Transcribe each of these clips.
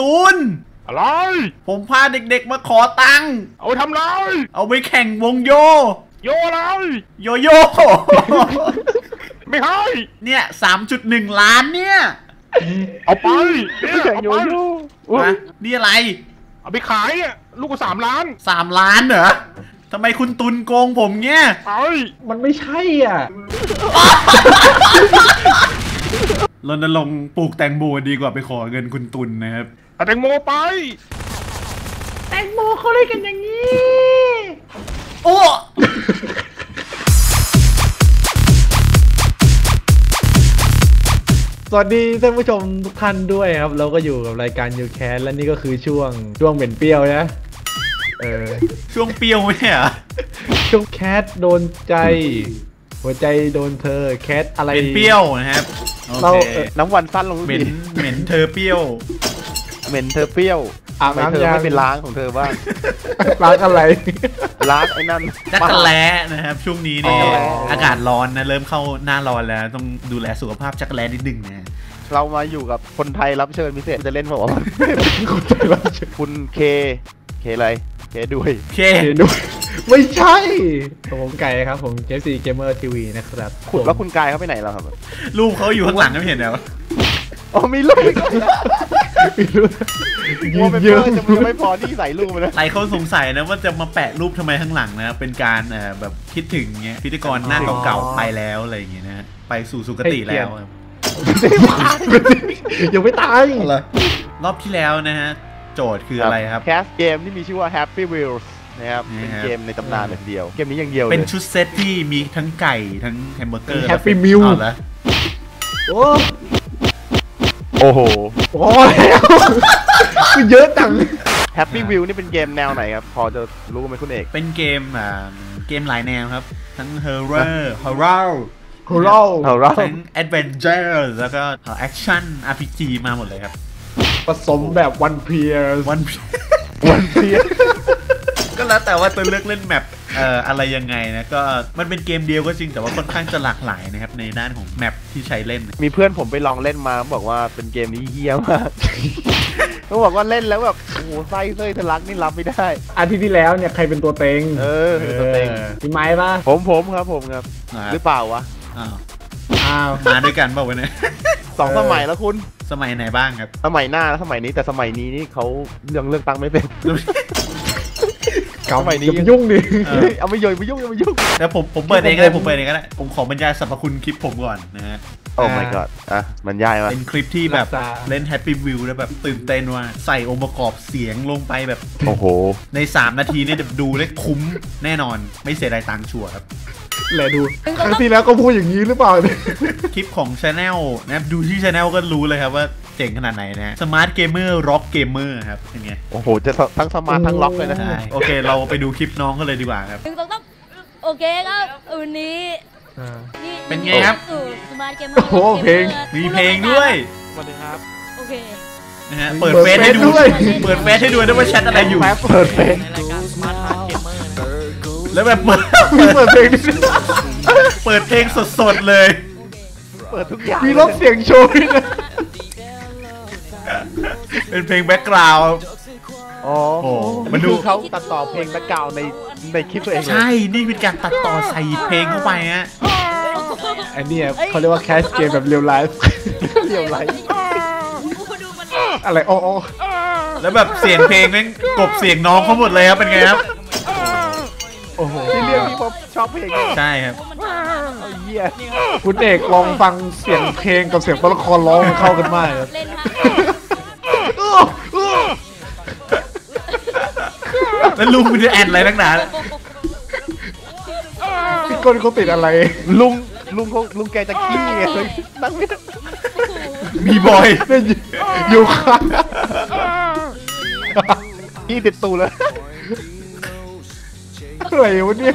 ตูน อะไร ผมพาเด็กๆมาขอตังค์ เอาไปทำไร เอาไปแข่งวงโย โยอะไร โยโย่ไม่ให้เนี่ยสามจุดหนึ่งล้านเนี่ย เอาไปเนี่ยเอาไปนะนี่อะไรเอาไปขายอะลูกก็สามล้านสามล้านเหรอทำไมคุณตุนโกงผมเนี่ย ไปมันไม่ใช่อะ รณรงค์ปลูกแตงโมดีกว่าไปขอเงินคุณตุนนะครับเอาแตงโมไป แตงโมเขาเล่นกันอย่างนี้ โอ้สวัสดีท่านผู้ชมทุกท่านด้วยครับ เราก็อยู่กับรายการยูแคสและนี่ก็คือช่วงช่วงเหม็นเปรี้ยวนะเออช่วงเปรี้ยวไหมเหรอช่วงแคสโดนใจ หัวใจโดนเธอแคสอะไรเป็นเปรี้ยวนะครับโอเราเคเอ่อน้ำวันสั้นลงทุกเหม็นทีเหม็นเธอเปรี้ยว เหม็นเธอเปรี้ยวอาบทำไมเธน้ำอยางไม่เป็นล้างของเธอบ้างล้างอะไรล้างไอ้นั่นจักรแล้นะครับช่วงนี้นี่อ๋ออากาศร้อนนะเริ่มเข้าหน้าร้อนแล้วต้องดูแลสุขภาพจักรแล้นิดนึงนะเรามาอยู่กับคนไทยรับเชิญพิเศษจะเล่นบอกว่าวะคุณใจร้อนเฉยคุณเคเคอะไรเคด้วยโอเคดู ไม่ใช่ผมไก่ครับผมเจฟซีเกมเมอร์ทีวีนะครับคุณแล้วคุณกายเขาไปไหนแล้วครับรูปเขาอยู่ข้างหลังไม่เห็นเหรออ๋อมีลูกอีกแล้วไม่รู้กลัวเป็นเยเพื่อะอนจะมันไม่พอที่ใส่ลูกมาเลยใครเขาสงสัยนะว่าจะมาแปะรูปทำไมข้างหลังนะเป็นการเอ่อแบบคิดถึงเงี้ยพิธีกรหน้าเก่าๆไปแล้วอะไรอย่างเงี้ยนะไปสู่สุคติแล้วยังไม่ตายรอบที่แล้วนะฮะโจทย์คืออะไรครับแคสเกมที่มีชื่อว่า Happy Wheels นะครับนี่เป็นครับเกมในตำนานเลยทีเดียว เกมนี้อย่างเดียวเลเป็นยชุดเซตที่มีทั้งไก่ทั้งแฮมเบอร์เกอร์แฮปปี้มิลเอาละโอ้โอ้โหโหแล้วคือเยอะจัง Happy Wheel นี่เป็นเกมแนวไหนครับ พอจะรู้ไหมคุณเอก เป็นเกมอ่าเกมหลายแนวครับ ทั้ง horror horror โฮโร่เอาเราทั้ง adventure แล้วก็แอคชั่น RPG มาหมดเลยครับ ผสมแบบวันเพียร์วันวันเพีย ก็แล้วแต่ว่าจะเลือกเล่นแมปเอ่ออะไรยังไงนะก็มันเป็นเกมเดียวก็จริงแต่ว่าค่อนข้างจะหลากหลายนะครับในด้านของแมปที่ใช้เล่น มีเพื่อนผมไปลองเล่นมาบอกว่าเป็นเกมนี้เฮี้ยมากเขาบอกว่าเล่นแล้วแบบโอ้โหไส้เส้ยทะลักนี่รับไม่ได้ อาทิตย์ที่แล้วเนี่ยใครเป็นตัวเต็งเออคือสเต็งพี่ไม้ป่ะผมผมครับผมครับอ่าหรือเปล่าวะอ้าวอ้าวมาด้วยกันเปล่าวะเนี่ยสองสมัยแล้วคุณสมัยไหนบ้างครับ สมัยหน้าและสมัยนี้แต่สมัยนี้นี่เขาเรื่องเลือกตั้งไม่เป็น สมัยนี้ อย่าไปยุ่งดิเออ เอาไม่ยุ่งไม่ยุ่งไม่ยุ่งแล้วผมผมเปิดเองก็ได้ผมเปิดเองก็ได้ผมขอบรรยายสรรพคุณคลิปผมก่อนนะฮะ โอ้ my god อะมันยายมาเป็นคลิปที่แบบเล่น Happy View แล้วแบบตื่นเต้นว่าใส่องค์ประกอบเสียงลงไปแบบโอ้โห ใน 3 นาทีเนี่ยดูได้คุ้มแน่นอนไม่เสียดายตังค์ชัวร์ครับ แหละดูครั้งที่แล้วก็พูดอย่างนี้หรือเปล่าเนี่ยคลิปของ Channel นะครับดูที่ Channel ก็รู้เลยครับว่า เจ๋งขนาดไหนนะฮะ Smart Gamer Rock Gamer ครับเป็นไงโอ้โห จะทั้งสมาร์ททั้งล็อกเลยนะ ใช่โอเค เราไปดูคลิปน้องกันเลยดีกว่าครับ หนึ่งสองสามโอเคครับวันนี้นี่เป็นไงครับ สู่สมาร์ทเกมเมอโอ้ร์โหเพลง มีเพลงด้วยสวัสดีครับ โอเคนะฮะเปิดเฟซให้ดูเปิดเฟซด้วยเปิดเฟซให้ดูด้วยว่าแชทอะไรอยู่ เปิดเพลงแล้วแบบเปิดมีเปิดเพลงด้วยเปิดเพลงสดๆเลย เปิดทุกอย่างมีรถเสียงโชว์ด้วยนะ เป็นเพลงแบ็กกราวด์ อ๋อโอ้มัมันนดูดูเขาตัดต่อเพลงแบ็กกราวในในคลิปตัวเองเลยใช่ นี่เป็นการตัดต่อใส่เพลงเข้าไปฮะ อันเนี้ยเขาเรียกว่าแคสเกมแบบเรียลไลฟ์ เรียวไรอะไรอ๋ออ๋อแล้วแบบเสียงเพลงแม่งกบเสียงน้องเขาหมดเลยครับ เป็นไงครับ โอ้โหที่เรียกพี่พบชอบเพลงเนี่ยใช่ครับเอาเหี้ยคุณเอกลองฟังเสียงเพลงกับเสียงตัวละครร้องมันเข้ากันมากครับเล่นฮะ แล้วลุงมันจะแอดอะไรนักหนาพี่ก้นเขาติดอะไร ลุงลุงเขาลุงแกจะขี้ไงเลยนั่งไม่ได้มีบอยเนี่ยอยู่ข้างขี้ติดตูแล้วอะไรวะเนี่ย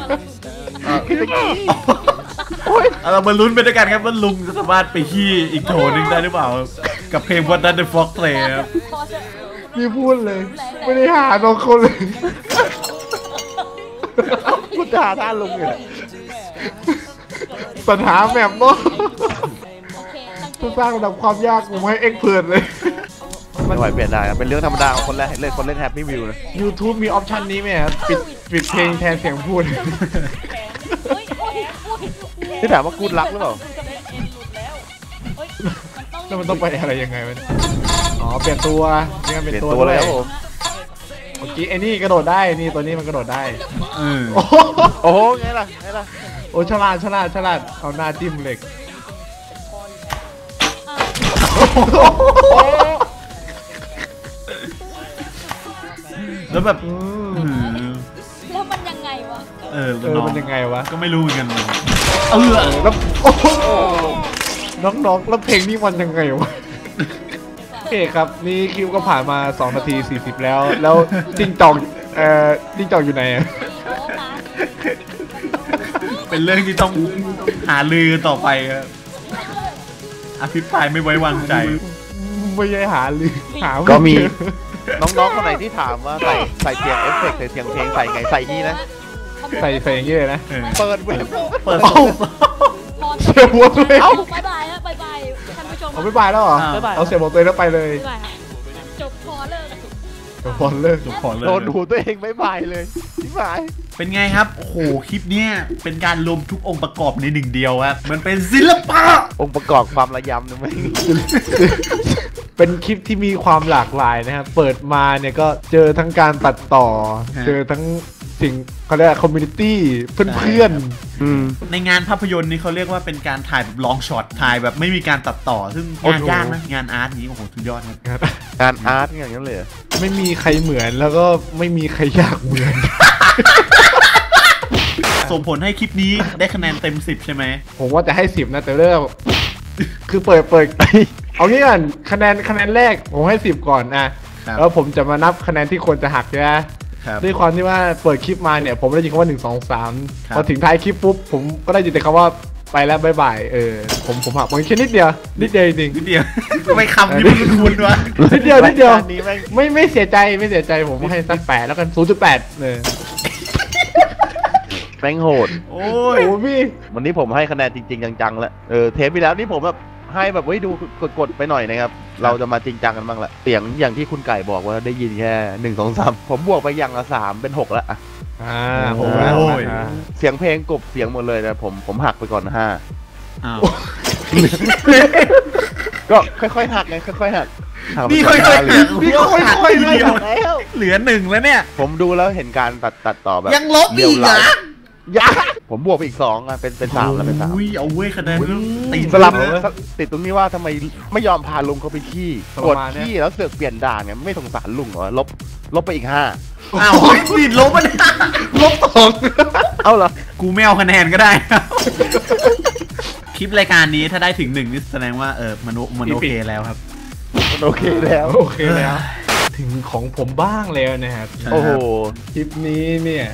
ขี้จะขี้เอาเรามาลุ้นไปด้วยกันครับว่าลุงจะสามารถไปขี้อีกโถนึงได้หรือเปล่าครับกับเพลง What Does the Fox Say ครับพอจะนี่พูดเลย ไม่ได้หาน้องเขาเลยพู ดด่าท่าลุงอยู่เนี่ยปัญหาแบบเนาะโอเคตั้งใจต้องสร้างระดับความยากผมให้เอ็กเพิร์ดเลย ไม่ไหวเปลี่ยนได้ครับเป็นเรื่องธรรมดาของคนแรกเล่นคนเล่นแฮปปี้วิวนะ YouTube มีออปชันนี้ไหมครับปิดปิดเพลงแทนเสียงพูดโอ้ยโอ้ยโอ้ยที่ถามว่ากูดรักหรือเปล่าเฮ้ยมันต้องแล้วมันต้องไปอะไรยังไงวะเนี่ยอ๋อ เปลี่ยนตัวเปลี่ยนเปเป็นลี่ยนตัวตัวเลยครับผมเมื่ อกี้ไอ้นี่กระโดดได้นี่ตัวนี้มันกระโดดได้ เออโอ้โหโอ้โหไงล่ะไงล่ะโอ้ฉลาดฉลาดฉลาดเอาหน้าจิ้มเหล็กแล้วแบบอืมอื้อหือแล้วมันยังไงวะเออเออน้องมันยังไงวะก็ไม่รู้เหมือนกันเลยเออแล้วโอ้โหน้องๆแล้วเพลงนี้มันยังไงวะโอเคครับ นี่คิวก็ผ่านมา 2 นาที 40 แล้ว แล้วจิ้งจอกเอ่อจิ้งจอกอยู่ไหนอะโอ้ค่ะเป็นเรื่องที่ต้องหาลือต่อไปครับอภิปรายไม่ไว้วางใจ ไม่ใช่หาลือหาไก็มีเจอน้องๆคนไหนที่ถามว่าใส่ใส่เสียงเอฟเฟกต์ใส่เสียงเพลงใส่ไงใส่นี่นะ ใส่ใส่อย่างนี้เลยนะเออเปิดเว็บ เปิดเอ้าพอเสียหัวตัวเองเอาบายบายฮะบายบายท่านผู้ชม เอาไม่บายแล้วเหรออ้าวบ๊ายบายเอาเสียบอกตัวเองแล้วไปเลยบายบายฮะจบพอเลิกเดี๋ยวบอลเลิกขอเลย โดนหูตัวเองไม่บายเลยที่หมาย เป็นไงครับ โอ้โห คลิปเนี้ยเป็นการรวมทุกองค์ประกอบในหนึ่งเดียวครับ มันเป็นศิลปะ องค์ประกอบความระยำนะไม่เป็นคลิปที่มีความหลากหลายนะครับ เปิดมาเนี่ยก็เจอทั้งการตัดต่อเจอทั้ง สิ่งเขาเรียกคอมมูนิตี้เพื่อนอืม ในงานภาพยนตร์นี่เขาเรียกว่าเป็นการถ่ายแบบลองช็อตถ่ายแบบไม่มีการตัดต่อ ซึ่งงานยากนะงานอาร์ตนี้โอ้โหสุดยอดครับๆนะครับงานอาร์ตอย่างนั้นเลยเหรอไม่มีใครเหมือนแล้วก็ไม่มีใครอยากเหมือน ส่งผลให้คลิปนี้ได้คะแนนเต็ม 10 ใช่ไหมผมว่าจะให้สิบนะแต่เริ่มคือเปิดเปิด เอางี้ก่อนคะแนนคะแนนแรกผมให้สิบก่อนนะ ครับ แล้วผมจะมานับคะแนนที่ควรจะหักใช่ไหมครับ ด้วยความที่ว่าเปิดคลิปมาเนี่ยผมได้ยินคำว่าหนึ่งสองสามครับพอถึงท้ายคลิปปุ๊บผมก็ได้ยินแต่คำว่าไปแล้วบายบายเออผมผมหักมันแค่นิดเดียวนิดเดียวจริงนิดเดียวทำไมคำนี้มันคุ้นๆวะๆนิดเดียวนิดเดียวรายการนี้แม่งไม่ไม่เสียใจไม่เสียใจผมให้สักแปดแล้วกันศูนย์จุดแปดเออแม่งโหดโอ้โอ้ยโหพี่วันนี้ผมให้คะแนนจริง ๆ จังๆแล้วเออเทปที่แล้วนี่ผมแบบให้แบบเฮ้ยดูกดๆไปหน่อยนะครับ เราจะมาจริงจังกันบ้างละเสียงอย่างที่คุณไก่บอกว่าได้ยินแค่หนึ่งสองสามผมบวกไปอย่างละสามเป็นหกแล้วอะอ่าผมว่าผมว่าอ่าเสียงเพลงกบเสียงหมดเลยนะผมผมหักไปก่อนห้าอ้าวก็ค่อยๆหักไงค่อยๆหักหักไปนี่ก่ค่ออยนๆห้าเหลือพี่ค่อยๆค่อยๆทีเดียวแล้วเหลือหนึ่งแล้วเนี่ย ผมดูแล้วเห็นการตัดตัดต่อแบบยังลบเรียวอีกไลเหรอฟ์ ยะผมบวกไปอีกสองอะเป็นเป็นสามแล้วเป็นสามอุ้ยเอาเว้ยคะแนนตีนสลับเลยติดตรงนี้ว่าทำไมไม่ยอมพาลุงเขาไปขี้ประกดมาณเนี้ยขี้แล้วเสือกเปลี่ยนด่านไงไม่สงสารลุงเหรอลบลบไปอีกห้าอ้าวเฮ้ยติดลบมันยลบสองเอ้าเหรอกูไม่เอาคะแนนก็ได้ คลิปรายการนี้ถ้าได้ถึงหนึ่งนี่แสดงว่าเออมันโอมันโอเคแล้วครับมันโอเคแล้วโอเคแล้ว ถึงของผมบ้างแล้วนะครับใช่โอ้โหคลิปนี้เนี่ย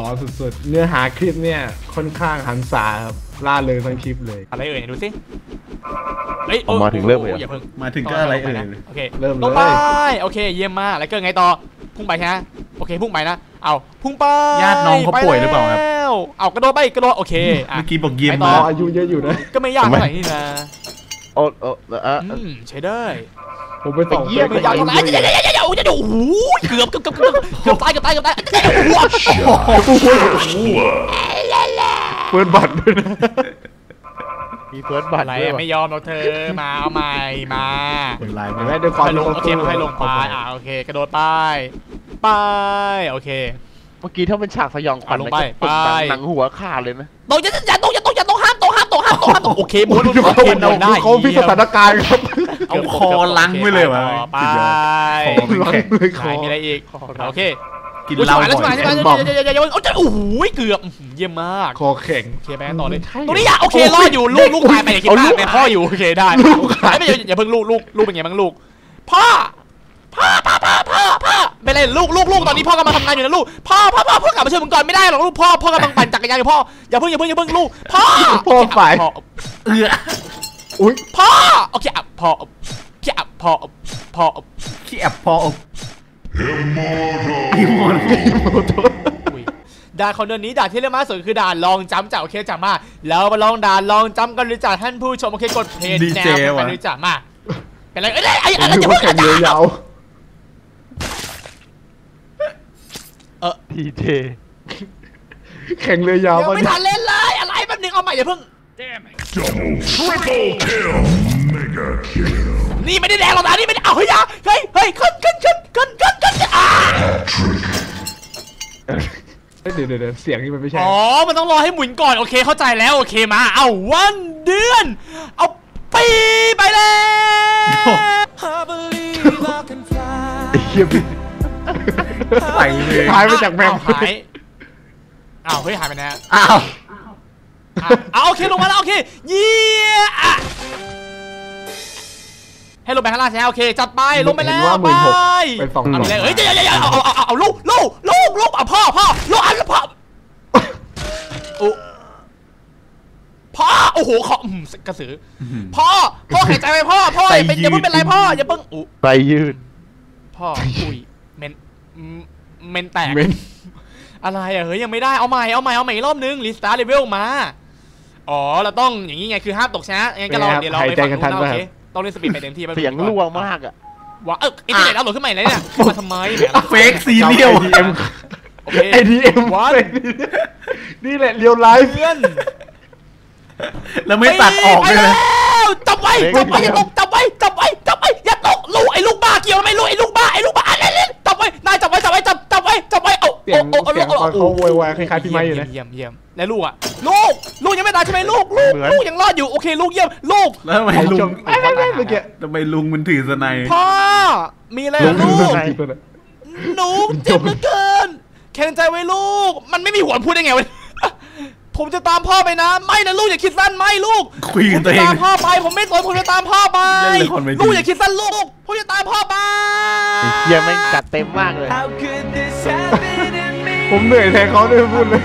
ร้อนสุดๆ เนื้อหาคลิปเนี่ยค่อนข้างหันษาครับล่าเริงทั้งคลิปเลย อะไรเอ่ยดูสิเฮ้ยเอามาถึงเริ่มเลยเหรออย่าเพิ่งมาถึงก็อะไรเอ่ย โอเคเริ่มเลย ลงไปโอเคเยี่ยมมากแล้วก็ไงต่อพุ่งไปใช่ไหมโอเคพุ่งไปนะเอาพุ่งไปญาติน้องเขาป่วยหรือเปล่าครับแล้วเอากระโดดไปกระโดดโอเคอะ เมื่อกี้บอกเยี่ยมไปต่อ๋มาอก อายุเยอะอยู่นะ ก็ไม่ยากเท่าไหร่นี่นะ โอ้โอ้อะอืมใช้ได้ ผมไปส่องไปเยี่ยมเฟไม่ซยากอายุเท่าไหร่เยอะเดี๋ยวอยู่เดี๋ยวเดี๋ยวเดี๋ยวโอ้โหเกือบเกือบเกือบเกือบเกือบตายเกือบตายเกือบตายเปิดบัตรด้วยนะมีเฟิร์สบัตอะไรด้วยอะวะไม่ยอมเราเธอมาเอาใหม่มาเป็นไรเห็มานไหมด้วยความให้ลงโอเคสู้ให้ลงไปเข้าอ่าโอเคกระโดดไปไปโอเค เมื่อกี้ถ้าเป็นฉากสยองขวัญเอาลงนะไปก็ปึ้งปังไปหนังหัวขาดเลยนะตรงอย่าอย่าตรงอย่าตรงอย่าตรงห้ามตรงห้ามตรงห้ามตรงห้ามตรงโอเคม้วนม้วนม้วนโอเคม้วนได้เขาพิสถานการณ์ครับ เอาคอลังไว้เลยวะไปสุดยอดคอมันแข็งเลยคไหนอมีอะไรอีกโอเคกินเหล้าแล้วบ่ใช่ไหมอยใช่ไหมบอมอย่าอย่าอย่าอย่าโอ้โหเกือบเยี่ยมมากคอแข็งโอเคไปกันต่อเลยใช่ตรงนี้อย่าโอเครอดอยู่ลูกลูกตายไปอย่าคิดมากเป็นพ่ออยู่โอเคได้ไม่อย่าอย่าเพิ่งลูกลูกลูกเป็นไงบ้างลูกพ่อพ่อพ่อพ่อพ่อพ่อเป็นไรลูกลูกลูกตอนนี้พ่อกำลังทำงานอยู่นะลูกพ่อพ่อพ่อพ่อกลับมาช่วยมึงก่อนไม่ได้หรอกลูกพ่อพ่อกำลังปั่นจักรยานอยู่พ่ออย่าเพิ่งอย่าเพิ่งอย่าเพิ่งลูกพ่อพ่อฝ่ายพ่อเออ อุ้ยพ่อโอเคอะพ่อโอเคอะพ่อพ่อขี้แอบพออบอีโมนอุ๊ยด่านของเดือนนี้ด่านที่เรียกมากที่สุดคือด่านลองจำจากโอเคจากมาแล้วมาลองด่านลองจำกันหรือจากท่านผู้ชมโอเคกดเพจแนวกันหรือจากมาไปเป็นไรเอ้ยไอ้ผไอ้มไอ้นึจะกพูว่าดแข่งเรือยาวทีเจแข่งเรือยาวยังปะไม่เนี่ยทันเล่นเลยอะไรแป๊บนึงเอาใหม่อย่าเพิ่ง นี่ไม่ได้แดงหรอกนะนี่ไม่ได้เอาเฮ้ยอย่าเฮ้ยเฮ้ยขึ้นขึ้นขึ้นขึ้นขึ้นขึ้นอ่าเอ้ยเดี๋ยวเดี๋ยวเดี๋ยวเสียงนี่มันไม่ใช่ อ๋อ มันต้องรอให้หมุนก่อน โอเค เข้าใจแล้ว โอเคมา เอาวันเดือน เอาปีไปแล้วไอ้เหี้ยพี่ใส่เลยหายไปจากแมวอ้วหาย อ้าว เฮ้ย หายไปไหนอะอ้าว อะเอาโอเคลงมาแล้วโอเคเยี่ยอะให้ลงไปข้างล่างใช่ไหมโอเคจัดไปลงไปแล้เห็นวว่าหไปมื่นหกไปสองเอาหไปมื่นเลยเฮ้ยเดี๋ยวเดี๋ยวเดี๋ยวเอาเอาเอาเอาลูกลูกลูกลูกเอาพ่อพ่อลูกอันละพ่อโอ้พ่อโอ้โหขออืมกระสือพ่อพ่อหายใจไปพ่อพ่ออย่าเป็นอย่าเพิ่งเป็นไรพ่ออย่าเพิ่งอุ๊ไปยืดพ่ออุ้ยเมนอืมเมนแตกเม้นอะไรอะเฮ้ยยังไม่ได้เอาใหม่เอาใหม่เอาใหม่อีกรอบนึงรีสตาร์เลเวลมา อ๋อเราต้องอย่างนี้ไงคือห้ามตกชนะงั้นก็เราเดี๋ยวเราไปฝั่งนู้นนะโอเคต้องเล่นสปีดไปเต็มที่ไปเสียงรั่วมากอะว้าเอออินเทอร์เน็ตเอาโหลดขึ้นใหม่เลยเนี่ยขึ้นมาทำไมแหมเฟกซีเรียลไอทีเอ็มโอเคไอทีเอ็ม What? นี่แหละเรียวไลฟ์เพื่อนแล้วไม่ตัดออกเลยนะวจับไว้จับไว้อย่าตกจับไว้จับไว้จับไว้อย่าตกลูกไอ้ลูกบ้าเกี่ยวไหมลูกไอ้ลูกบ้าไอ้ลูกบ้าเล่นเล่นจับไว้นายจับไว้จับไว้จับจับไว้จับไว้เอาเสียงโอ้โอ้เสียงตอนเขาโวยวายคล้ายๆพี่ไม้อยู่นะเยี่ยมเยี่ยมแล้วลูกอะ ลูก ลูกยังไม่ตายใช่ไหมลูก ลูก เหมือน ลูกยังรอดอยู่ โอเค ลูกเยี่ยม ลูก แล้วทำไมไอ้ลุชงมไม่ไม่ไม่เมื่อกี้ทำไมลุงมันถือสไนด์พ่อ มีอะไรเหรอลุลูงกทีตัวนั้นหนูเจ็บเหลือเกิน แข็งใจไว้ลูก มันไม่มีหัวพูดได้ไงวะ ผมจะตามพ่อไปนะ ไม่นะลูกอย่าคิดสั้นไม่ลูก คุยกับตัวเองผมจะตามพ่อไป ผมไม่สนผมจะตามพ่อไป เล่นละครเวทีลูกอย่าคิดสั้นลูก ผมจะตามพ่อไปไอ้เฮียแม่งจัดเต็มมากเลย ผมเหนื่อยแทนเขาด้วยพูดเลย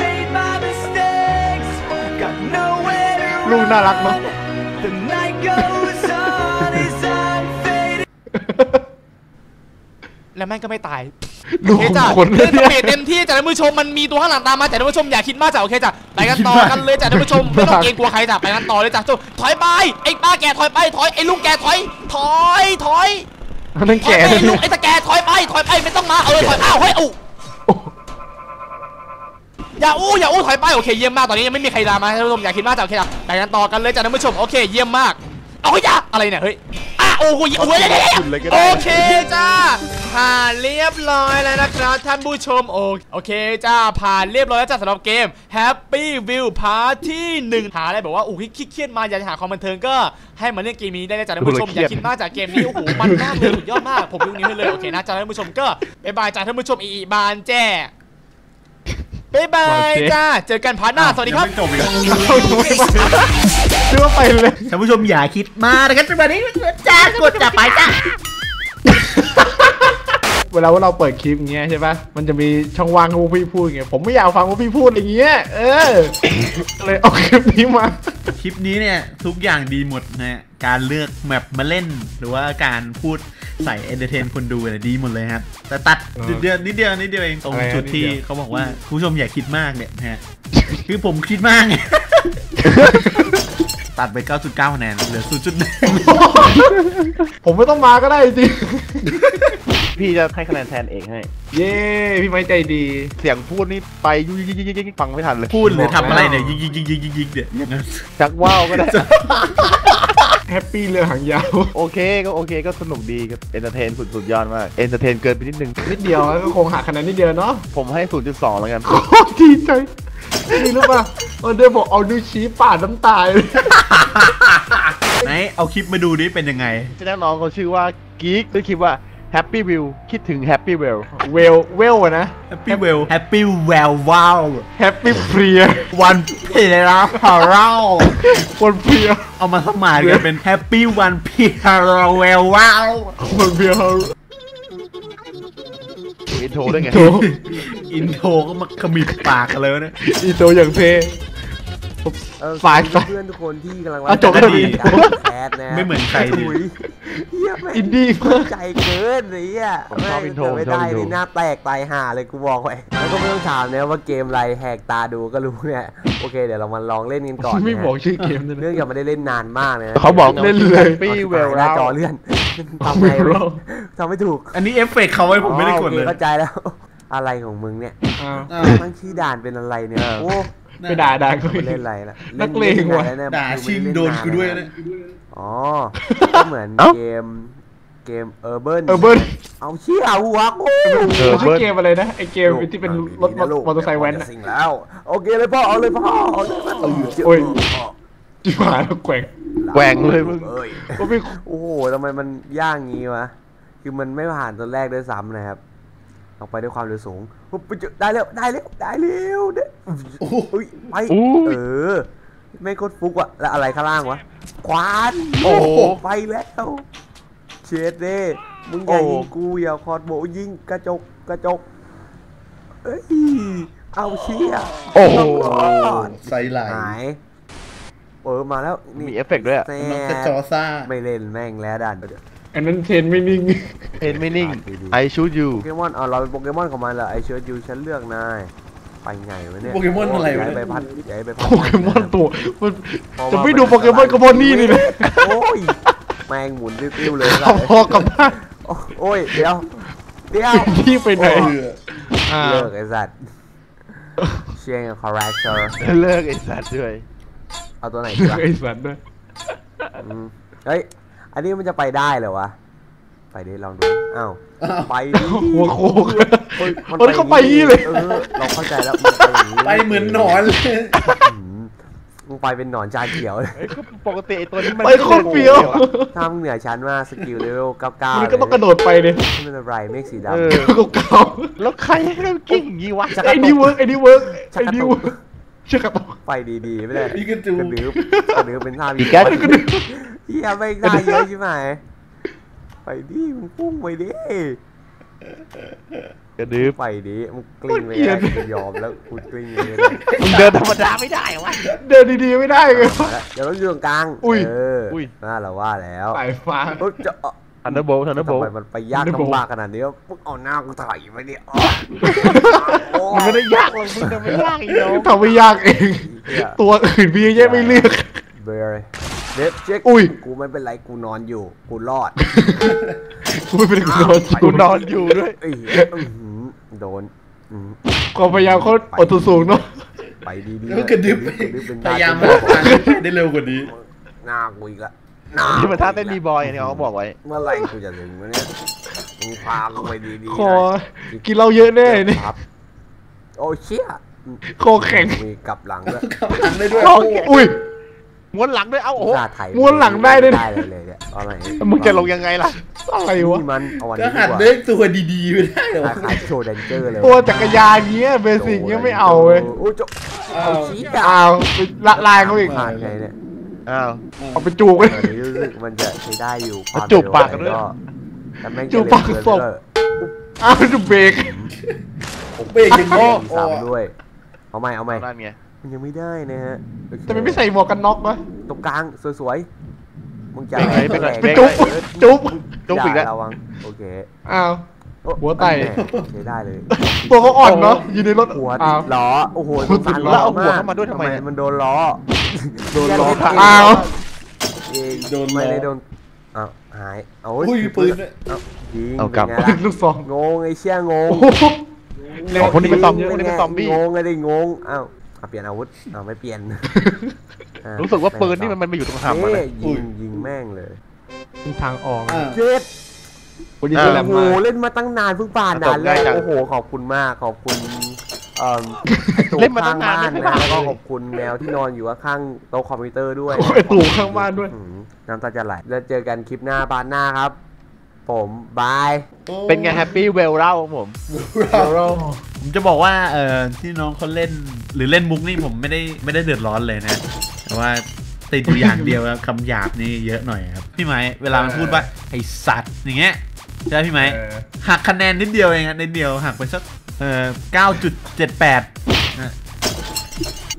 ลูกน่ารักเนาะแล้วแม่งก็ไม่ตายลูกโอเคจ้ะคนเล่นสเนี่ยปีดเต็มที่จ้ะท่านผู้ชมมันมีตัวข้างหลังตามมาจ้ะท่านผู้ชมอย่าคิดมากจ้ะโอเคจ้ะไปกันต่อกันเลยจ้ะท่านผู้ชมไม่ต้องเกรงกลัวใครจ้ะไปกันต่อเลยจ้ะจุ๊บถอยไปไอ้ป้าแกถอยไปถอยไอ้ลุงแกถอย ถอยถอยนั่นถอยแก่ไปเลยลูกไอ้ตะแกถอยไปถอยไปไม่ต้องมาเออถอยอ้าวเฮ้ยอู้ อย่าอู้อย่าอู้ถอยไปโอเคเยี่ยมมากตอนนี้ยังไม่มีใครดรามาท่านผู้ชมอย่าคิดมากจ้ะโอเคจ้ะไปกันต่อกันเลยจ้ะท่านผู้ชมโอเคเยี่ยมมากเอาเฮ้ยอย่าอะไรเนี่ยเฮ้ยอะโอ้โหโอ้โหเดี๋ยวเดี๋ยวเดี๋ยวขึ้นเลยก็ได้โอเคจ้าผ่านเรียบร้อยแล้วนะครับท่านผู้ชมโอโอเคจ้าผ่านเรียบร้อยแล้วจ้าสำหรับเกม Happy View Party 1หาอะไรแบบว่าโอ้ยเครียดๆมาอยากจะหาความบันเทิงก็ให้มาเล่นเกมนี้ได้เลยจ้ะท่านผู้ชมอย่าคิดมากจากเกมนี้โอ้โหมันมากเลยสุดยอดมากผมยกนิ้วให้เลยโอเคนะจ้าท่านผู้ชมก็บ๊ายบายจ้าท่านผู้ชมอีอีบานแจ้ บ๊ายบายจ้า เจอกันพาร์ทหน้า สวัสดีครับยังไม่จบอีกเหรอเขาดูไม่ไปดูว่าไปเลยท่านผู้ชมอย่าคิดมากนะครับจังหวะนี้จ้ากดจับไปจ้าเวลาว่าเราเปิดคลิปอย่างเงี้ยใช่ปะมันจะมีช่องว่างให้พวกพี่พูดอย่างเงี้ย ผมไม่อยากฟังพวกพี่พูดอย่างเงี้ย เออ เลยเอาคลิปนี้มา คลิปนี้เนี่ย ทุกอย่างดีหมดนะฮะการเลือกแมปมาเล่น หรือว่าการพูดใส่เอนเตอร์เทนคนดูเนี่ยดีหมดเลยครับ แต่ตัดเออนิดเดียวนิดเดียวนิดเดียวเองตรงอะไรนะจุดที่นิดเดียวเขาบอกว่าคุณผู้ชมอย่าคิดมากเนี่ยนะฮะคือผมคิดมากไง ตัดไป 9.9คะแนนเหลือ0.1ผมไม่ต้องมาก็ได้จริงพี่จะให้คะแนนแทนเอกให้ เย้พี่ไม้ใจดี เสียงพูดนี่ไปยุยยิกยิกยิกฟังไม่ทันเลย พูดหรือทำอะไรเนี่ยยิงยิงยิงยิงยิงยิงเนี่ยอย่างนั้นชักว่าวก็ได้แฮปปี้เรือหางยาว โอเคก็โอเคก็สนุกดีก็เอนเตอร์เทนสุดสุดยอดมากเอนเตอร์เทนเกินไปนิดนึงนิดเดียวก็คงหักคะแนนนิดเดียวเนาะผมให้ 0.2 แล้วกันโคตรดีใจ นี่รู้ป่ะเออเดี๋ยวบอกเอานิ้วชี้ปาดน้ำตาเลยไหนเอาคลิปมาดูดิเป็นยังไงที่น้องเขาชื่อว่ากีกด้วยคลิปว่า Happy View คิดถึง Happy Well เวลเวลอะนะ Happy Well Happy Well Wow แฮปปี้เพลียวันเพลราพาราคนเพลียเอามาสมานกันเป็น Happy One p i r a w e l Wow คนเพลียเขา อินโทรด้วยไง โถอินโทรก็มาขมิบปากกันเลยวะเนี่ย อีโตอย่างเท่ เออฝ่ายเพื่อนทุกคนที่กำลังอะจบแล้วดีดีแคสนะไม่เหมือนใครดิอุ๊ยเหี้ยแม่งอินดี้มาก ใจเกินเลยอะผมชอบแม่งอินโทรแต่ไม่ผมชอบได้อินโทร นี่หน้าแตกตายห่าเลยกูบอกไว้แล้วก็ไม่ต้องถามนะว่าเกมอะไรแหกตาดูก็รู้เนี่ยโอเคเดี๋ยวเรามาลองเล่นกันก่อนนะไม่บอกชื่อเกมด้วยนะเนื่องจากไม่ได้เล่นนานมากนะเขาบอกเล่นเลย Happy Well หน้าจอเลื่อน ทำไงวะทำไม่ถูกอันนี้เอฟเฟกต์เขาไว้ผมไม่ได้กดอ๋อเลโอยคเข้าใจแล้ว อะไรของมึงเนี่ยอ้าวอ้าวตั้งชื่อด่านเป็นอะไรเนี่ยโอ้ไปด่าด่ากูไม่เล่นอะไรละนักเลงว่ะล่นยังไงแล้วเนี่ยด่าคือชิงไม่โดนเล่กูด้วยาเนี่ยอ๋อก็เหมือนเอ้าเกมเกมเออร์เบิร์นเออเบิร์นเอาเชี่ยหัวกูเออชื่อเบิร์นเกมอะไรนะไอเกมที่เป็นรถมอลูกมอเตอร์ไซค์แว้นจะอะสิ่งแล้วโอเคเลยพ่อเอาเลยพ่อเอาเลยพ่อโอ้ย จิ๋วหายแล้วแกว่ง แกว่งเลยมึงเอ้ยก็ไม่โอ้โหทำไมมันย่างงี้วะ คือมันไม่ผ่านตัวแรกด้วยซ้ำนะครับออกไปด้วยความเร็วสูงปุ๊บปุ๊บได้แล้ว ได้แล้ว ได้แล้วเด้อุ้ยไปอุ้ย เออ ไม่โคตรฟุกว่ะแล้วอะไรข้างล่างวะ ควานโอ้โหไปแล้ว เชดเด้มึงอย่าโอ้ ยิงกูอย่าคอร์ดโบยิงกระจกกระจก เอ้ย เอาเชี่ยโอ้โหใส่ไหลหาย เออมาแล้วนี่มีเอฟเฟกต์ด้วยอะแซ่น้องกระจอซ่า ไม่เล่นแม่งแล้วดันอันนั้นเทรนไม่นิ่ง เพนไม่นิ่ง I shoot you โปเกมอนเอาเราเป็นโปเกมอนของมันเหรอไอเชิร์ยูฉันเลือกนายไปไงวะเนี่ยโปเกมอนอะไรวะ ย้ายเนี่ยไปพัดย้ายไปพัดโปเกมอนตัวมันจะไม่ดูโปเกมอนก็บอนนี่นี่เลยโอ้ยแมงหมุนติ้วๆเลยเอาพอกลับบ้านโอ้ยเดี๋ยวเดี๋ยวที่ไปไหนเอออ่าเลิกไอ้สัตว์ เชียงคอร์เรคเตอร์เลิกไอ้สัตว์ด้วย เอาตัวไหนเลืดีอกวะไอ้สัตว์ด้วยอืมเฮ้ย อันนี้มันจะไปได้เหรอวะ ไปดิลองดู อ้าว ไปดิหัวโคกเฮ้ยเฮ้ยเขาไปอย่างนี้เลย เออเราเข้าใจแล้วมันไปอย่างนี้ไปเหมือนหนอนเลย อืมมึงไปเป็นหนอนจานเขียวเลยเอ้ยคือปกติไอ้ตัวนี้มันไปโคตรเปรี้ยวถ้ามึงเหนือชั้นมากสกิลเลเวล99มันก็ต้องกระโดดไปเลยไม่เป็นไรเมฆสีดำ เออเก่าแล้วใครให้เรากิ้งอย่างงี้วะ ๆไอ้นี่เวิร์กไอ้นี่เวิร์กชัไอ้กกระตุกนี่เวิร์ก ชักกระตุกไปดีๆไม่ได้พี่กระจูกระดืบกระดืบเป็นท่าอีกแก๊สกระดืบเฮียไม่ได้เยอะใช่ไหมไปดิมึงพุ่งไปดิกระดึบไปดิมึงกลิ้งไปได้กูยอมแล้วกูกลิ้งไปเลยมึงเดินธรรมดาไม่ได้วะเดินดีๆไม่ได้เลยมาแล้วเดี๋ยวเราอยู่ตรงกลางอุ้ยเอออยน่าเราว่าแล้วสายฟ้าเอ้ยจะเอ้า ทันเดอร์โบลทันเดอร์โบทำลไมมันไปยาก Thunderbolt ลำบากขนาดนี้วะมึงเอาหน้ากูถ่ายไปดิอ๋อโอ้มันไม่ยได้ยากหรอกมึงทำไม่ยากอีกแล้วทำไม่ยากเอง ตัวอื่นพี่แย่ไม่เลือกเบอร์เด็บเช็คอุ้ยกูไม่เป็นไรกูนอนอยู่ กูรอดกูไม่เป็นคนกูนอนอยู่ด้วยเอ้ยอื้อหือโดนอื้อความพยายามเขาอดทนสูงเนาะไปดีๆแล้วกระดึบกระดึบเป็นพยายามตหาเป็นทางให้ได้เร็วกว่านี้หน้ากูอีกละห น้านี่มันท่าเต้นบีบอยอย่างที่เขาบอกไว้ เมื่อไหร่กูจะถึงวะเนี่ยมึงพากูไปดีๆคอหน่อยกินเหล้าเยอะแน่นี่ครับ โอ้เชี่ยคอแข็งมีกลับหลังด้วยขับหลังได้ด้วยอุ้ยม้วนหลังด้วย เอ้าโอ้โหชาติไทยม้วนหลังได้ด้วยนะได้เลยเลยเนี่ยเอาอะไรมึงจะลงยังไงล่ะ อะไรวะนี่มันเอาวันก็นี้ดีหัดกว่าด้วยตัวดีๆไม่ได้เหรอคล้ายๆโชว์แดนเจอร์เลย ตัวจักรยานเงี้ยเบสิกเงี้ยไม่เอาเว้ยโอ้ยจะเอาชี้อะอ้าวไปละลายเขาอีกผ่านไงเนี่ย อ้าวเอาไปจูบเลยตอนนี้รู้สึกมันจะใช้ได้อยู่ความจูบปากกันด้วย แต่แม่งจูบปากเร็วศพเกินอ้าวดูเบรก เบรกอย่างโอ้นี้โหซ้ำด้วย เอาไหมเอาไหมนั่นไงมันยังไม่ได้นะฮะโอเคแต่มันไม่ใส่หมวกกันน็อกวะตรงกลางสวยๆมึงจะเป็นไงแรงเป็นไงจุ๊บเออจุ๊บ จุ๊บอีกแล้วย่าระวังโอเค อ้าวโอ้ หัวไต่แม่ใช้ได้เลย ตัวเขาอ่อนเนาะอยู่ในรถหัวติอ้าว ดล้อ โอ้โหหัวติดล้อ สงสรเอาหัวกเข้ามาด้วยทำไมเนี่ยมันโดนล้อ โดนล้อแค่เล่นอ้าว เองโดนล้อ ไม่ได้โดนอ้าวหายเอาอุ้ยปืนด้วย เอายิงเอากลับเป็นไงล่ะลูกซองงงไอ้เชี่ยงงโอ้โห อ๋อคนนี้เป็นซอมคนนี้เป็นซอมบี้ งงไงได้งงอ้าวเอาเปลี่ยนอาวุธเอาไม่เปลี่ยนอะรู้สึกว่าปืนนี่มันมันมาอยู่ตรงหำมันเอ๊ะนะ ยิงยิงแม่งเลยมีทางออกอ่า เจ็ด วันนี้ตัวแหลโอ้มโหมาเล่นมาตั้งนานเพิ่งผ่านจด่าบนแรง่ายกจังโอ้โหขอบคุณมากขอบคุณเอ่อไอ้ตู่เล่นมาตั้ข้างงนานบ้านไม่นะผ่านแล้วก็เลยขอบคุณแมวที่นอนอยู่ข้างๆโต๊ะคอมพิวเตอร์ด้วยโอ้ยตู่ข้างบ้านด้วยอื้อหือน้ำตาจะไหลแล้วเจอกันคลิปหน้าบานหน้าครับ ผมบายเป็นไงแฮปปี้เวลเล่าของผมผมจะบอกว่าเออที่น้องเขาเล่นหรือเล่นมุกนี่ผมไม่ได้ไม่ได้เดือดร้อนเลยนะแต่ว่าติดอยู่อย่างเดียวครับคำหยาบนี่เยอะหน่อยครับพี่ไม้เวลามันพูดว่าไอสัตว์อย่างเงี้ย ใช่ไหมพี่ไม้เออหักคะแนนนิดเดียวเองครับนิดเดียวหักไปสักเออเก้าจุดเจ็ดแปด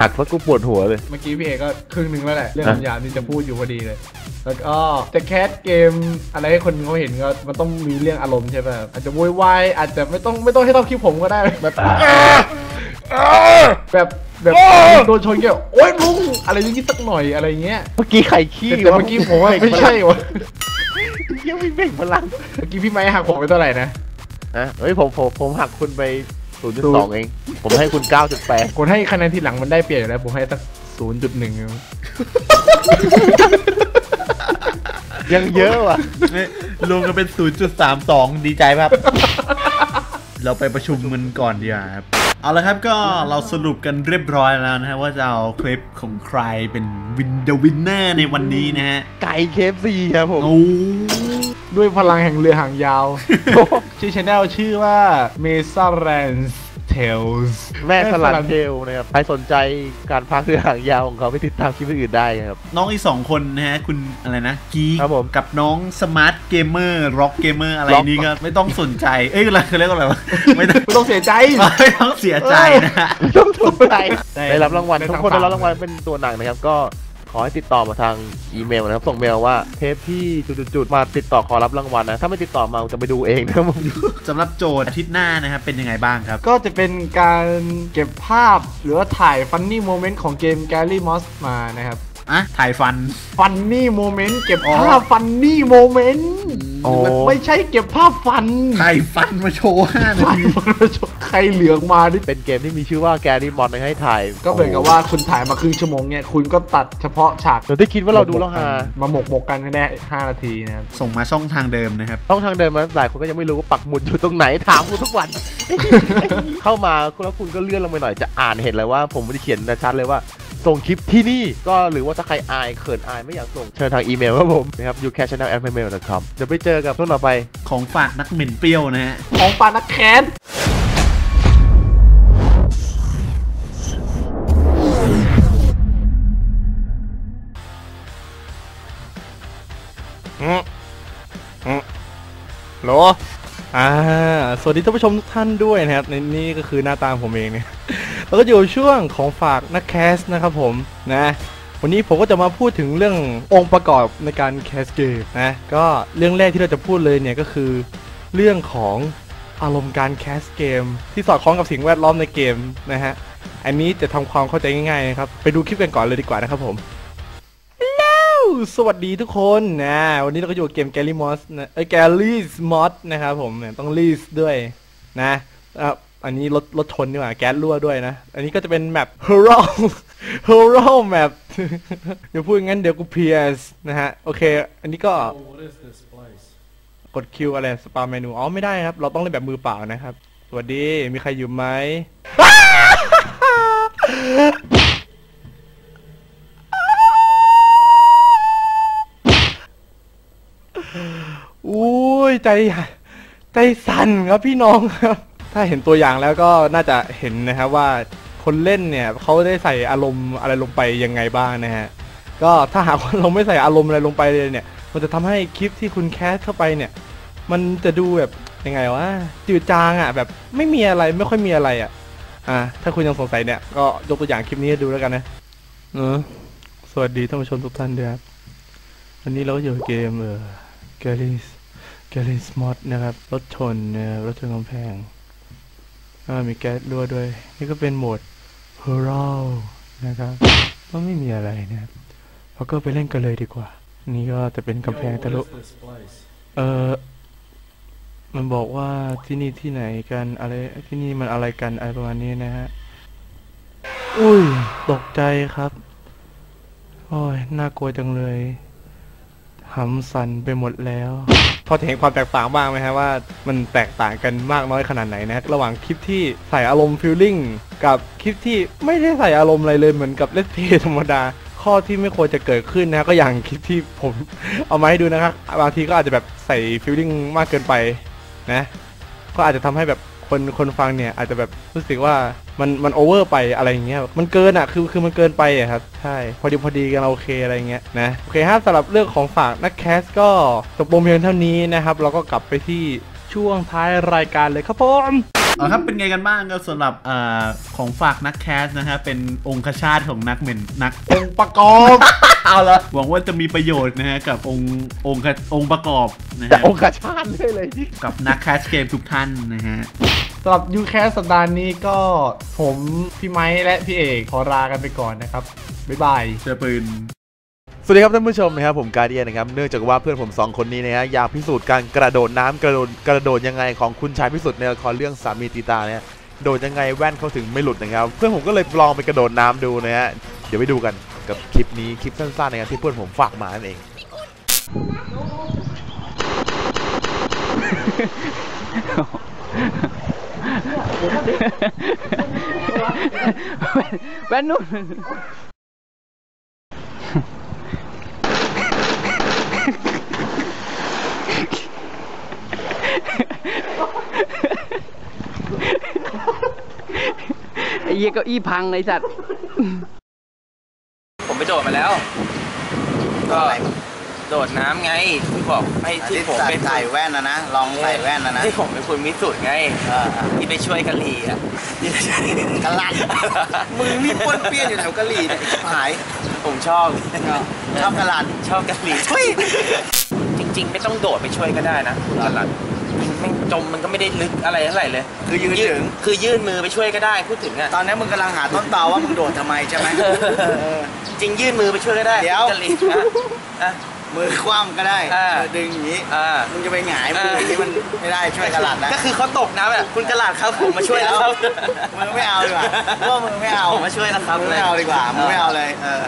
หักเพราะกูปวดหัวเลย เมื่อกี้พี่เอกก็ครึ่งหนึ่งแล้วแหละ เรื่องคำหยาบนี่จะพูดอยู่พอดีเลย แล้วก็จะแคสเกมอะไรให้คนเขาเห็นก็มันต้องมีเรื่องอารมณ์ใช่ป่ะอาจจะโวยวายอาจจะไม่ต้องไม่ต้องให้ต้องคลิปผมก็ได้แบบแบบแบบโดนชนเกี่ยวโอ๊ยลุงอะไรอย่างงี้สักหน่อยอะไรเงี้ย เมื่อกี้ใครขี้แต่เมื่อกี้ผมว่าไม่ใช่วะ ยังไม่เบ่งพลังเมื่อกี้พี่ไม้หักผมไปเท่าไหร่นะนะเฮ้ยผมผมผมหักคุณไป 0.2 เอง ผมให้คุณ 9.8 คนให้คะแนนที่หลังมันได้เปรียบอยู่แล้ว ผมให้ตั้งศูนย์จุดหนึ่งยังเยอะว่ะนี่รวมกันเป็น 0.32 ดีใจครับ เราไปประชุมมันก่อนดีกว่าครับ เอาละครับก็เราสรุปกันเรียบร้อยแล้วนะฮะว่าจะเอาคลิปของใครเป็นวินเดวินเนอร์ในวันนี้นะฮะ ไก่เคฟซีครับผม โอ้ด้วยพลังแห่งเรือหางยาว ชื่อช anel ชื่อว่า Mesa Rans Tales แม่สลัดเทลนะครับ ใครสนใจการพากเรือหางยาวของเขาไปติดตามคลิปอื่นได้ครับ น้องอีกสองคนนะฮะ คุณอะไรนะกีกครับผมกับน้องสมาร์ทเกมเมอร์ร็อกเกมเมอร์อะไร Rock นี้ก็ไม่ต้องสนใจ เอ้ยอะไรเขาเรียกว่าอะไรวะไม่ต้องไม่ต้องเสียใจไม่ต้องเสียใจนะฮะต้องสนใจได้ได้รับรางวัลได้ทุกทั้งคนได้รับฝั่งรางวัลเป็นตัวหนังนะครับก็ ขอให้ติดต่อมาทางอีเมลนะครับ ส่งเมลว่าเทปที่จุดๆๆมาติดต่อขอรับรางวัลนะ ถ้าไม่ติดต่อมาผมจะไปดูเองนะครับผมสำหรับโจทย์อาทิตย์หน้านะครับ เป็นยังไงบ้างครับ ก็จะเป็นการเก็บภาพหรือว่าถ่ายฟันนี่โมเมนต์ของเกม Gary Moss มานะครับ อะถ่ายฟัน ฟันนี่โมเมนต์เก็บอ๋อภาพฟันนี่โมเมนต์โอ้ไม่ใช่เก็บภาพฟันถ่ายฟันมาโชว์ห้านาฟันทีใครเหลืองมาดิเป็นเกมที่มีชื่อว่าแกรี่มอนให้ถ่าย ก็เหมือนกับว่าคุณถ่ายมาครึ่งชั่วโมงเนี่ยคุณก็ตัดเฉพาะฉากเดี๋ยวที่คิดว่าเราดูแล้วฮามาหมกหมกๆกันให้ได้5นาทีนะครับส่งมาช่องทางเดิมนะครับต้องทางเดินมาหลายคนก็ยังไม่รู้ว่าปักหมุดอยู่ตรงไหนถามกูทุกวัน เข้ามาแล้วคุณก็เลื่อนลงไปหน่อยจะอ่านเห็นเลยว่า ผมไม่ได้เขียนชัดเลยว่า ส่งคลิปที่นี่ก็หรือว่าถ้าใครอายเขินอายไม่อยากส่งเชิญทางอีเมลครับผมนะครับ you can channel at mail com เดี๋ยวไปเจอกับช่วงต่อไปของฝากนักเหม็นเปรี้ยวนะฮะของปานักแคนโหลอ่า สวัสดีท่านผู้ชมทุกท่านด้วยนะครับในนี่ก็คือหน้าตาผมเองเนี่ย แล้วก็อยู่ช่วงของฝากนักแคสนะครับผมนะวันนี้ผมก็จะมาพูดถึงเรื่ององค์ประกอบในการแคสเกมนะก็เรื่องแรกที่เราจะพูดเลยเนี่ยก็คือ เรื่องของอารมณ์การแคสเกม ที่สอดคล้องกับสิ่งแวดล้อมในเกมนะฮะอันนี้จะทำความเข้าใจง่ายๆนะครับไปดูคลิปกันก่อนเลยดีกว่านะครับผมสวัสดีทุกคนนะวันนี้เราก็อยู่กับเกม g a l l y Moss นะเอ้ย g a l l y Mod นะครับผมต้องรีสด้วยนะ อันนี้รถรถชนดีกว่าแก๊สรั่วด้วยนะ อันนี้ก็จะเป็นแมป Hero Hero Map เดี๋ยวพูดงั้นเดี๋ยวกูเพียสนะฮะ โอเค อันนี้ก็กดคิวอะไรสปาเมนูอ๋อไม่ได้ครับ เราต้องเล่นแบบมือเปล่านะครับ สวัสดี มีใครอยู่ไหมอุ้ยใจ ใจสั่นครับพี่น้องครับ ถ้าเห็นตัวอย่างแล้วก็น่าจะเห็นนะครับว่าคนเล่นเนี่ยเขาได้ใส่อารมณ์อะไรลงไปยังไงบ้างนะฮะก็ถ้าหากว่าเราไม่ใส่อารมณ์อะไรลงไปเลยเนี่ย มันจะทำให้คลิปที่คุณแคสเข้าไปเนี่ย มันจะดูแบบยังไงวะจืดจางอะแบบไม่มีอะไรไม่ค่อยมีอะไรอะอ่าถ้าคุณยังสงสัยเนี่ยก็ยกตัวอย่างคลิปนี้ดูแล้วกันนะเออสวัสดีท่านผู้ชมทุกท่านด้วยครับวันนี้เราก็อยู่เกมเออ g a l l y g a l l y Mod นะครับรถชนนะครับรถชนกำแพง อ่ามีแก๊สรั่วด้วย นี่ก็เป็นโหมด h o r r o นะครับก็ไม่มีอะไรนะครับเราก็ไปเล่นกันเลยดีกว่า นี่ก็จะเป็นกำแพงทะลุเออมันบอกว่าที่นี่ที่ไหนกันอะไรที่นี่มันอะไรกันอะไรประมาณนี้นะฮะอุ้ยตกใจครับโอ้ยน่ากลัวจังเลยหำสั่นไปหมดแล้ว พอจะเห็นความแตกต่างบ้างไหมฮะว่ามันแตกต่างกันมากน้อยขนาดไหนนะระหว่างคลิปที่ใส่อารมณ์ฟิลลิ่งกับคลิปที่ไม่ได้ใส่อารมณ์อะไรเลยเหมือนกับเลสเพย์ธรรมดาข้อที่ไม่ควรจะเกิดขึ้นนะก็อย่างคลิปที่ผมเอามาให้ดูนะครับบางทีก็อาจจะแบบใส่ฟิลลิ่งมากเกินไปนะ ก็อาจจะทำให้แบบ คนคนฟังเนี่ยอาจจะแบบรู้สึกว่ามันมันโอเวอร์ไปอะไรอย่างเงี้ยมันเกินอะคือคือมันเกินไปอะครับใช่พอดีพอดีกันโอเคอะไรเงี้ยนะโอเคครับสำหรับเรื่องของฝากนักแคสก็จบลงเพียงเท่านี้นะครับเราก็กลับไปที่ ช่วงท้ายรายการเลยครับผมเอาครับเป็นไงกันบ้างครับสำหรับอ่าของฝากนักแคสนะฮะเป็นองคชาตของนักเหม็นนักองค์ประกอบเอาละหวังว่าจะมีประโยชน์นะฮะกับองค์องค์คองค์ประกอบนะแต่ฮะองค์กาชาติเลยเลยที่กับนักแคสเกมทุกท่านนะฮะสำหรับยูแคสสัปดาห์นี้ก็ผมพี่ไม้และพี่เอกขอลากันไปก่อนนะครับบ๊ายบายเจอปืน สวัสดีครับท่านผู้ชมนะครับผมการเดียนนะครับเนื่องจากว่าเพื่อนผมสองคนนี้นะฮะอยากพิสูจน์การกระโดดน้ำกระโดดกระโดดยังไงของคุณชายพิสุทธิ์ในละครเรื่องสามีตีตาเนี่ยโดดยังไงแว่นเขาถึงไม่หลุดนะครับ เพื่อนผมก็เลยลองไปกระโดดน้ำดูนะฮะเดี๋ยวไปดูกันกับคลิปนี้คลิปสั้นๆนะครับที่เพื่อนผมฝากมานั่นเองแว่นนุ่น เหี้ยเก้าอี้พังไอ้สัตว์ ผมไปโดดมาแล้ว ก็โดดน้ำไงที่บอกให้ที่ผมเป็นใส่แว่นนะนะ ลองใส่แว่นนะนะที่ผมเป็นคนมิสุดไงเออที่ไปช่วยกะหรี่อะที่ไปช่วยกะลันมึงมีป้วนเปี้ยนอยู่แถวกะหรี่เนี่ยชิบหายผมชอบชอบกะลันชอบกะหรี่ช่วยจริง ๆ ไม่ต้องโดดไปช่วยก็ได้นะคุณกะหลัด มันไม่จมมันก็ไม่ได้ลึกอะไรเท่าไหร่เลยคือยืนถึง คือยื่นมือไปช่วยก็ได้พูดถึงอะตอนนี้มึงกำลังหาต้นตอว่ามึงโดดทำไมใช่ไหม จริงยื่นมือไปช่วยก็ได้เดี๋ยวกะหรี่นะอะ มือคว่ำก็ได้อ่า มือดึงอย่างนี้อ่า มึงจะไปหงายมืออย่างนี้มันไม่ได้ช่วยกะลันนะก็คือเขาตกน้ำอะคุณกระหลาดครับผมมาช่วยแล้วครับ มึงไม่เอาดีกว่าเพราะว่ามึงไม่เอาผมมาช่วยแล้วครับ มึงไม่เอาดีกว่ามึงไม่เอาเลยเออ